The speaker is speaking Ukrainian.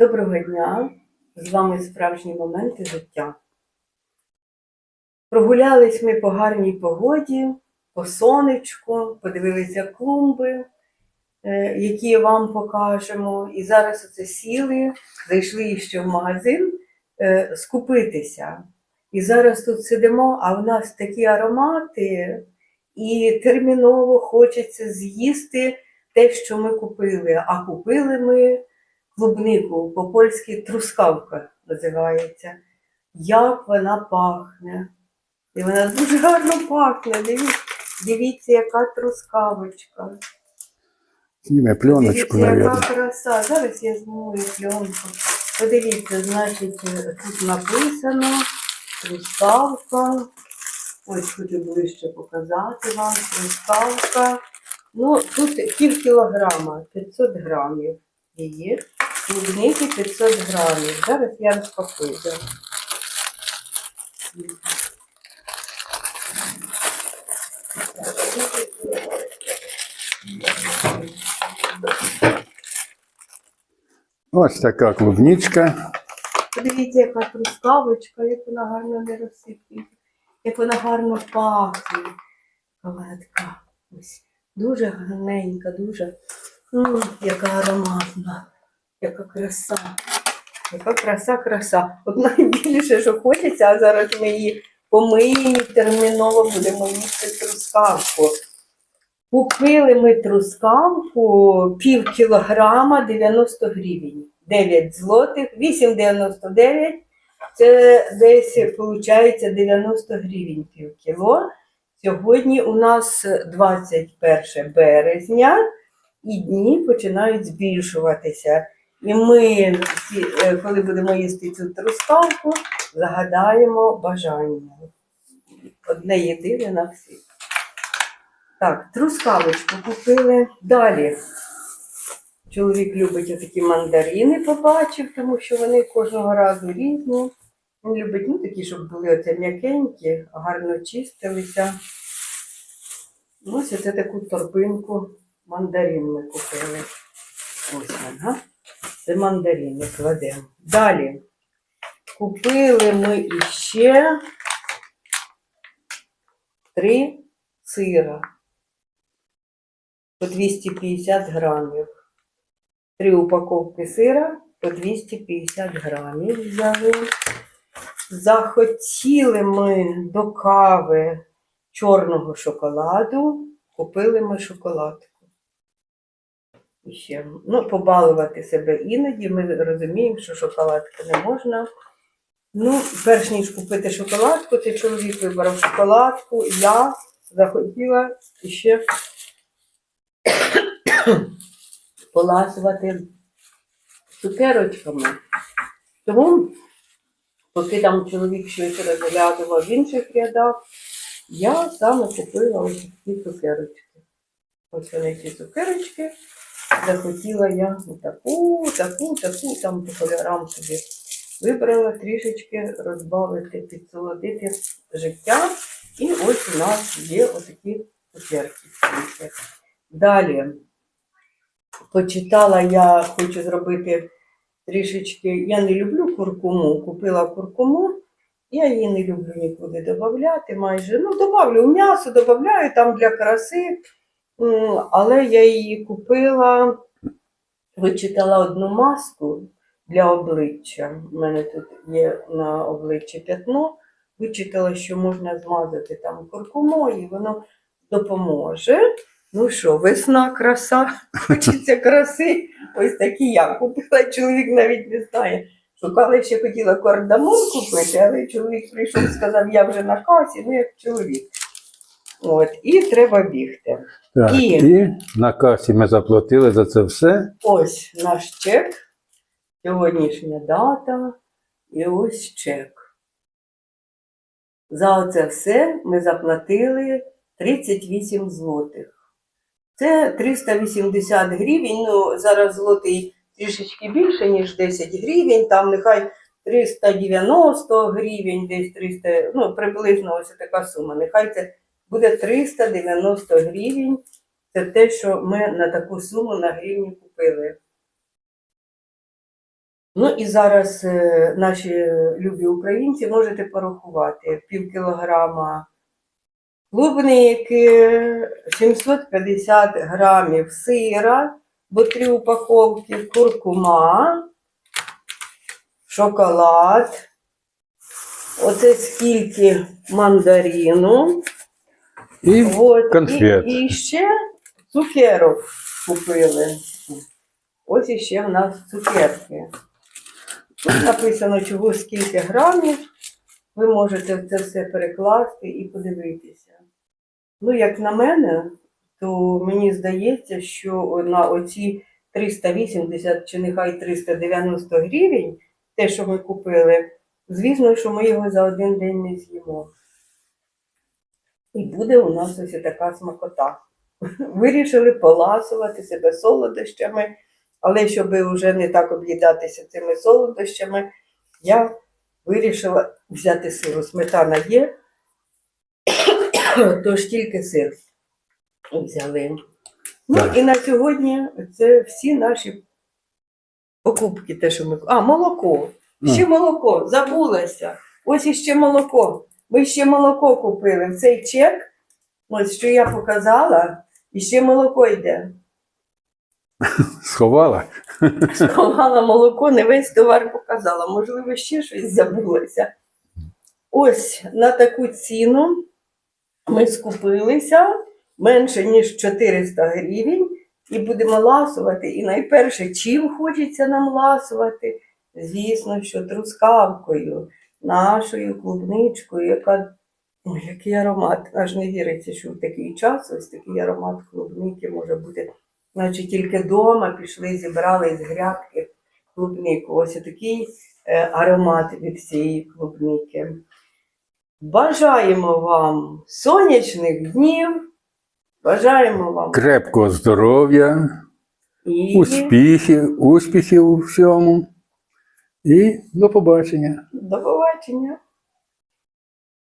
Доброго дня! З вами справжні моменти життя. Прогулялись ми по гарній погоді, по сонечку, подивилися клумби, е, які вам покажемо. І зараз оце сіли, зайшли ще в магазин е, скупитися. І зараз тут сидимо, а в нас такі аромати, і терміново хочеться з'їсти те, що ми купили. А купили ми клубнику, по-польськи трускавка називається. Як вона пахне. І вона дуже гарно пахне. Дивіться, дивіться яка трускавочка. Зніме пленочку, Дивіться, яка мабуть. краса. Зараз я зніму і пленку. Подивіться, значить, тут написано трускавка. Ось хочу ближче показати вам. Трускавка. Ну, тут пів кілограма, 500 грамів її. Клубники 500 грамів. Зараз я розпакую. Ось така клубничка. Подивіться, яка трускавочка, як вона гарно не розсипіться, як вона гарно пахне. Ось дуже гарненька, дуже м, яка ароматна, яка краса. Яка краса, краса. От найбільше, що хочеться, а зараз ми її помиємо і терміново будемо їсти трускавку. Купили ми трускавку пів кілограма 90 гривень. 9 злотих, 8,99. Це десь виходить 90 гривень пів кіло. Сьогодні у нас 21 березня і дні починають збільшуватися. І ми, е, коли будемо їсти цю трускавку, загадаємо бажання. Одне єдине на всіх. Так, трускавочку купили. Далі. Чоловік любить отакі мандарини, побачив, тому що вони кожного разу різні. Він любить ну, такі, щоб були оце м'якенькі, гарно чистилися. Ось оце таку торбинку мандарин ми купили. Ось вона. Це мандарини кладемо. Далі. Купили ми іще три сира по 250 грамів. Три упаковки сира по 250 грамів взяли. Захотіли ми до кави чорного шоколаду, купили ми шоколадку. Ще, ну, побалувати себе іноді, ми розуміємо, що шоколадки не можна. Ну, перш ніж купити шоколадку, цей чоловік вибрав шоколадку, я захотіла ще поласувати цукерочками. Тому, поки там чоловік щось розглядував в інших рядах, я саме купила ось ці цукерочки. Ось вони ці цукерочки. Захотіла я таку, таку, таку, там по кольорам собі вибрала трішечки розбавити, підсолодити життя. І ось у нас є отакі цукерки. Далі почитала, я хочу зробити трішечки. Я не люблю куркуму. Купила куркуму, я її не люблю нікуди додати. Майже ну, добавлю в м'ясо, додаю там для краси. М, Але я її купила, вичитала одну маску для обличчя. У мене тут є на обличчі п'ятно. Вичитала, що можна змазати там куркумою, і воно допоможе. Ну що, весна, краса, хочеться краси. Ось такі я купила, чоловік навіть не знає. Шукала ще хотіла кардамон купити, але чоловік прийшов і сказав, я вже на касі, ну як чоловік. От, і треба бігти. Так, І- і на касі ми заплатили за це все. Ось наш чек, сьогоднішня дата, і ось чек. За це все ми заплатили 38 злотих. Це 380 гривень. Ну, зараз злотий трішечки більше, ніж 10 гривень. Там нехай 390 гривень, десь 300, ну, приблизно ось така сума. Нехай це буде 390 гривень. Це те, що ми на таку суму на гривні купили. Ну і зараз е, наші любі українці можете порахувати пів кілограма клубники, 750 грамів сира, бо три упаковки, куркума, шоколад. Оце скільки мандарину. І От, конфет. І, і ще цукерок купили. Ось іще в нас цукерки. Тут написано, чого скільки грамів. Ви можете це все перекласти і подивитися. Ну, як на мене, то мені здається, що на оці 380 чи нехай 390 гривень, те, що ми купили, звісно, що ми його за один день не з'їмо. І буде у нас ось така смакота. Вирішили поласувати себе солодощами, але щоб вже не так об'їдатися цими солодощами, я вирішила взяти сиру. Сметана є, тож тільки сир взяли. Ну і на сьогодні це всі наші покупки. Те, що ми... А, молоко. Ще молоко, забулася. Ось іще молоко. Ми ще молоко купили. В цей чек, ось що я показала, і ще молоко йде. Сховала. Сховала молоко, не весь товар показала. Можливо, ще щось забулося. Ось на таку ціну ми скупилися менше, ніж 400 гривень, і будемо ласувати. І найперше, чим хочеться нам ласувати? Звісно, що трускавкою, нашою клубничкою, яка Ой, який аромат. Аж не віриться, що в такий час ось такий аромат клубники може бути. Наче тільки вдома пішли, зібрали з грядки клубнику. Ось такий е, аромат від цієї клубники. Бажаємо вам сонячних днів, бажаємо вам Крепкого здоров'я, і успіхів, успіхів у всьому. І до побачення. до побачення.